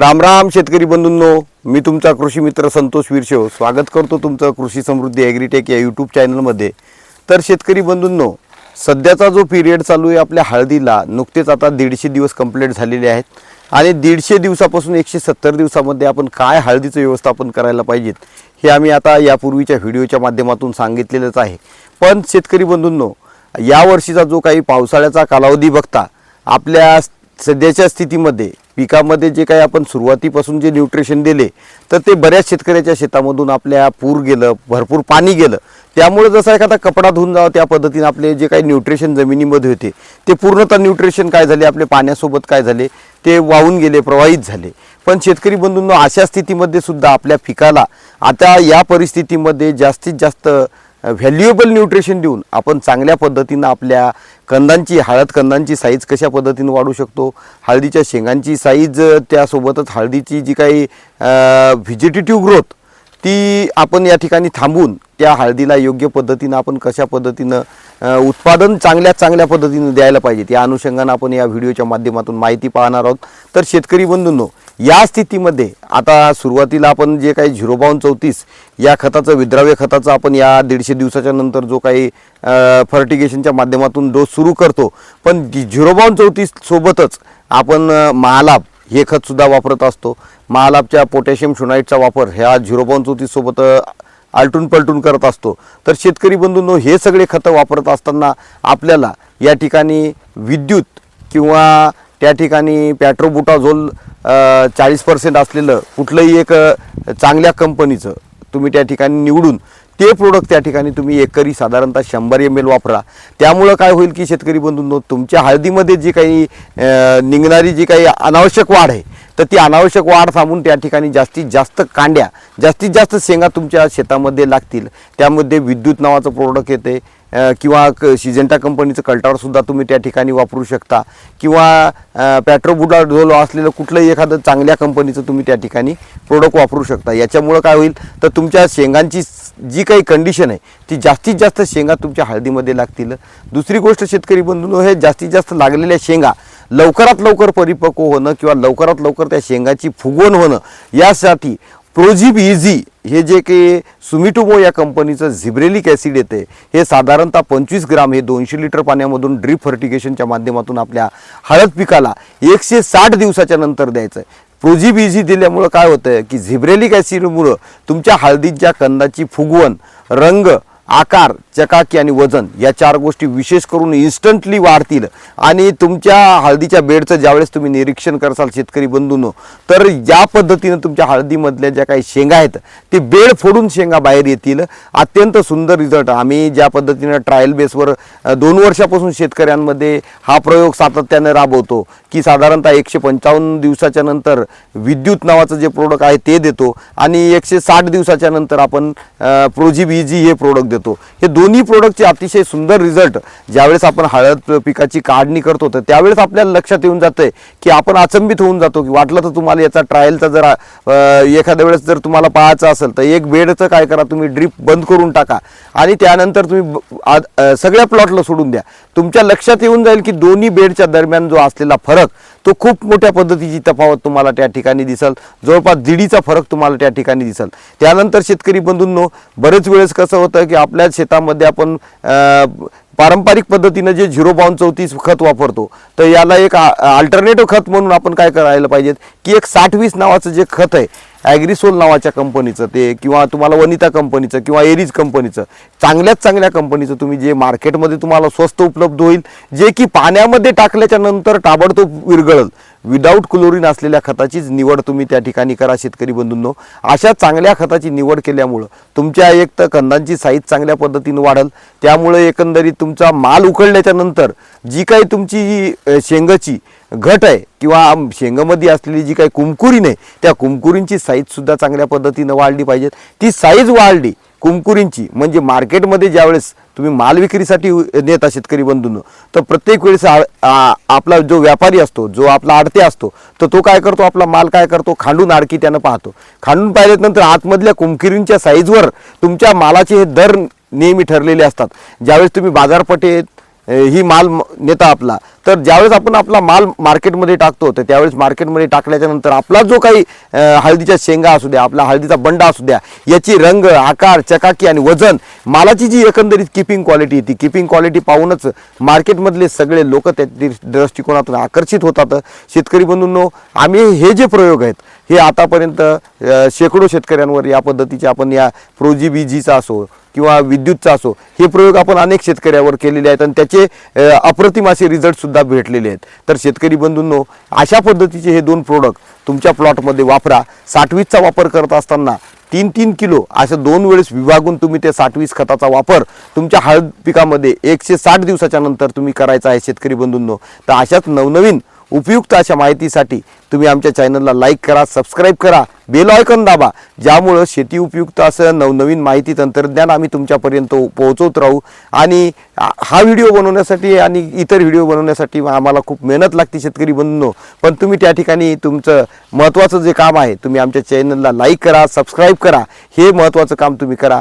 राम राम शेतकरी बंधूंनो मी तुमचा कृषी मित्र संतोष विरशेव स्वागत करतो तुमचं कृषी समृद्धी ॲग्रीटेक या यूट्यूब चॅनलमध्ये तर शेतकरी बंधूंनो सध्याचा जो पिरियड चालू आहे आपल्या हळदीला नुकतेच आता दीडशे दिवस कंप्लीट झालेले आहेत. आणि दीडशे दिवसापासून एकशे सत्तर दिवसामध्ये आपण काय हळदीचं व्यवस्थापन करायला पाहिजेत हे आम्ही आता यापूर्वीच्या व्हिडिओच्या माध्यमातून सांगितलेलंच आहे. पण शेतकरी बंधूंनो यावर्षीचा जो काही पावसाळ्याचा कालावधी बघता आपल्या सध्याच्या स्थितीमध्ये पिकामध्ये जे काही आपण सुरुवातीपासून जे न्यूट्रिशन दिले तर ते बऱ्याच शेतकऱ्याच्या शेतामधून आपल्या पूर गेलं भरपूर पाणी गेलं. त्यामुळे जसा एखादा कपडा धुवून जावं त्या पद्धतीने आपले जे काही न्यूट्रिशन जमिनीमध्ये होते ते पूर्णतः न्यूट्रिशन काय झाले आपले पाण्यासोबत काय झाले ते वाहून गेले प्रवाहित झाले. पण शेतकरी बंधूंना अशा स्थितीमध्ये सुद्धा आपल्या पिकाला आता या परिस्थितीमध्ये जास्तीत जास्त व्हॅल्युएबल न्यूट्रिशन देऊन आपण चांगल्या पद्धतीनं आपल्या कंदांची हळद कंदांची साईज कशा पद्धतीनं वाढू शकतो? हळदीच्या शेंगांची साईज त्यासोबतच हळदीची जी काही व्हिजिटेटिव्ह ग्रोथ ती आपण या ठिकाणी थांबून त्या हळदीला योग्य पद्धतीनं आपण कशा पद्धतीनं उत्पादन चांगल्या चांगल्या पद्धतीनं द्यायला पाहिजे. त्या अनुषंगानं आपण या व्हिडिओच्या माध्यमातून माहिती पाहणार आहोत. तर शेतकरी बंधूंनो या स्थितीमध्ये आता सुरुवातीला आपण जे काही झिरो बावन चौतीस या खताचं विद्राव्य खताचं आपण या दीडशे दिवसाच्या नंतर जो काही फर्टिगेशनच्या माध्यमातून डोस सुरू करतो. पण झिरो बावन चौतीस सोबतच आपण महालाभ हे खतसुद्धा वापरत असतो. महालाभच्या पोटॅशियम शोनाईटचा वापर ह्या झिरो पॉईंट चौतीससोबत आलटून पलटून करत असतो. तर शेतकरी बंधूंनो हे सगळे खतं वापरत असताना आपल्याला या ठिकाणी विद्युत किंवा त्या ठिकाणी पॅट्रोबुटाझोल चाळीस पर्सेंट असलेलं कुठलंही एक चांगल्या कंपनीचं तुम्ही त्या ठिकाणी निवडून ते प्रोडक्ट त्या ठिकाणी तुम्ही एकरी साधारणतः शंभर एम एल वापरा. त्यामुळं काय होईल की शेतकरी बंधूंनो तुमच्या हळदीमध्ये जी काही निघणारी जी काही अनावश्यक वाढ आहे तर ती अनावश्यक वाढ थांबून त्या ठिकाणी जास्तीत जास्त कांड्या जास्तीत जास्त शेंगा तुमच्या शेतामध्ये लागतील. त्यामध्ये विद्युत नावाचं प्रोडक्ट येते किंवा क सिजेंटा कंपनीचं कल्टावरसुद्धा तुम्ही त्या ठिकाणी वापरू शकता. किंवा पॅट्रोबुडा ढोलो असलेलं कुठलंही एखादं चांगल्या कंपनीचं तुम्ही त्या ठिकाणी प्रोडक्ट वापरू शकता. याच्यामुळं काय होईल? तर तुमच्या शेंगांची जी काही कंडिशन आहे ती जास्तीत जास्त शेंगा तुमच्या हळदीमध्ये लागतील. दुसरी गोष्ट शेतकरी बंधूंनो हे जास्तीत जास्त लागलेल्या शेंगा लवकरात लवकर परिपक्व होणं किंवा लवकरात लवकर त्या शेंगाची फुगवण होणं यासाठी प्रोझिब इझी हे जे काही सुमिटोमो या कंपनीचं झिब्रेलिक ॲसिड येते हे साधारणतः पंचवीस ग्राम हे दोनशे लिटर पाण्यामधून ड्रीप फर्टिगेशनच्या माध्यमातून आपल्या हळद पिकाला एकशे साठ दिवसाच्या नंतर द्यायचं आहे प्रोझीबीझी दिल्यामुळं काय होतं की झिब्रेलिक ॲसिडमुळं तुमच्या हळदीच्या कंदाची फुगवण रंग आकार चकाकी आणि वजन या चार गोष्टी विशेष करून इन्स्टंटली वाढतील. आणि तुमच्या हळदीच्या बेडचं ज्यावेळेस तुम्ही निरीक्षण करसाल शेतकरी बंधूंनो तर या पद्धतीनं तुमच्या हळदीमधल्या ज्या काही शेंगा आहेत ते बेड फोडून शेंगा बाहेर येतील. अत्यंत सुंदर रिझल्ट आम्ही ज्या पद्धतीनं ट्रायल बेसवर दोन वर्षापासून शेतकऱ्यांमध्ये हा प्रयोग सातत्यानं राबवतो की साधारणतः एकशे पंचावन्न दिवसाच्या नंतर विद्युत नावाचं जे प्रोडक्ट आहे ते देतो आणि एकशे साठ दिवसाच्या नंतर आपण प्रोजिब इजी हे प्रोडक्ट देतो. हे दोन्ही प्रोडक्टचे अतिशय सुंदर रिझल्ट ज्यावेळेस आपण हळद पिकाची काढणी करतो तर त्यावेळेस आपल्याला लक्षात येऊन जातंय की आपण अचंबित होऊन जातो की वाटलं तर तुम्हाला याचा ट्रायलचा जर एखाद्या वेळेस जर तुम्हाला पाहायचं असेल तर एक बेडचं काय करा तुम्ही ड्रीप बंद करून टाका. आणि त्यानंतर तुम्ही ब- सगळ्या प्लॉटला सोडून द्या. तुमच्या लक्षात येऊन जाईल की दोन्ही बेडच्या दरम्यान जो असलेला फरक तो खूप मोठ्या पद्धतीची तफावत तुम्हाला त्या ठिकाणी दिसल. जवळपास दीडीचा फरक तुम्हाला त्या ठिकाणी दिसल. त्यानंतर शेतकरी बंधूंनो बरेच वेळेस कसं होतं की आपल्या शेतामध्ये आपण पारंपरिक पद्धतीनं जे झिरो बावन चौतीस खत वापरतो तर याला एक अल्टरनेटिव्ह खत म्हणून आपण काय करायला पाहिजेत की एक साठवीस नावाचं जे खत आहे ॲग्रिसोल नावाच्या कंपनीचं ते किंवा तुम्हाला वनिता कंपनीचं किंवा एरीज कंपनीचं चांगल्याच चांगल्या कंपनीचं तुम्ही जे मार्केटमध्ये तुम्हाला स्वस्त उपलब्ध होईल जे की पाण्यामध्ये टाकल्याच्या नंतर ताबडतोब विरघळल. विदाऊट क्लोरीन असलेल्या खताचीच निवड तुम्ही त्या ठिकाणी करा शेतकरी बंधूंनो. अशा चांगल्या खताची निवड केल्यामुळं तुमच्या एक तर कंदांची साईज चांगल्या पद्धतीनं वाढल. त्यामुळे एकंदरीत तुमचा माल उकळल्याच्या नंतर जी काही तुमची शेंगाची घट आहे किंवा शेंगामध्ये असलेली जी काही कुमकुरीन आहे त्या कुमकुरींची साईजसुद्धा चांगल्या पद्धतीनं वाढली पाहिजे ती साईज वाढली कुमकुरींची म्हणजे मार्केटमध्ये ज्यावेळेस तुम्ही माल विक्रीसाठी नेता शेतकरी बंधून तर प्रत्येक वेळेस आ- आपला जो व्यापारी असतो जो आपला आडते असतो तर तो काय करतो आपला माल काय करतो खांडून आडकी त्यानं पाहतो. खांडून पाहिल्यानंतर आतमधल्या कुमकिरींच्या साईजवर तुमच्या मालाचे हे दर नेहमी ठरलेले असतात. ज्यावेळेस तुम्ही बाजारपटेत ही माल नेता आपला तर ज्यावेळेस आपण आपला माल मार्केटमध्ये टाकतो तर त्यावेळेस मार्केटमध्ये टाकल्याच्या नंतर आपला जो काही हळदीच्या शेंगा असू द्या आपला हळदीचा बंडा असू द्या याची रंग आकार चकाकी आणि वजन मालाची जी एकंदरीत किपिंग क्वालिटी ती किपिंग क्वालिटी पाहूनच मार्केटमधले सगळे लोक त्या दृष्टिकोनातून आकर्षित होतात. शेतकरी बंधूंनो आम्ही हे जे प्रयोग आहेत हे आतापर्यंत शेकडो शेतकऱ्यांवर या पद्धतीचे आपण या प्रोजी बीजीचा असो किंवा विद्युतचा असो हे प्रयोग आपण अनेक शेतकऱ्यावर केलेले आहेत आणि त्याचे अ, अप्रतिम असे रिझल्ट सुद्धा भेटलेले आहेत. तर शेतकरी बंधूंनो अशा पद्धतीचे हे दोन प्रोडक्ट तुमच्या प्लॉटमध्ये वापरा. साठवीसचा वापर करत असताना तीन तीन किलो अशा दोन वेळेस विभागून तुम्ही ते साठवीस खताचा वापर तुमच्या हळद पिकामध्ये एकशे साठ दिवसाच्या नंतर तुम्ही करायचा आहे शेतकरी बंधूंनो. तर अशाच नवनवीन उपयुक्त अशा माहितीसाठी तुम्ही आमच्या चॅनलला लाईक करा सबस्क्राईब करा. बेल आयकॉन दाबा ज्यामुळं शेती उपयुक्त असं नवनवीन माहिती तंत्रज्ञान आम्ही तुमच्यापर्यंत पोहोचवत राहू. आणि हा व्हिडिओ बनवण्यासाठी आणि इतर व्हिडिओ बनवण्यासाठी आम्हाला खूप मेहनत लागते शेतकरी बंधूंनो. पण तुम्ही त्या ठिकाणी तुमचं महत्त्वाचं जे काम आहे तुम्ही आमच्या चॅनलला लाईक करा सबस्क्राईब करा. हे महत्त्वाचं काम तुम्ही करा.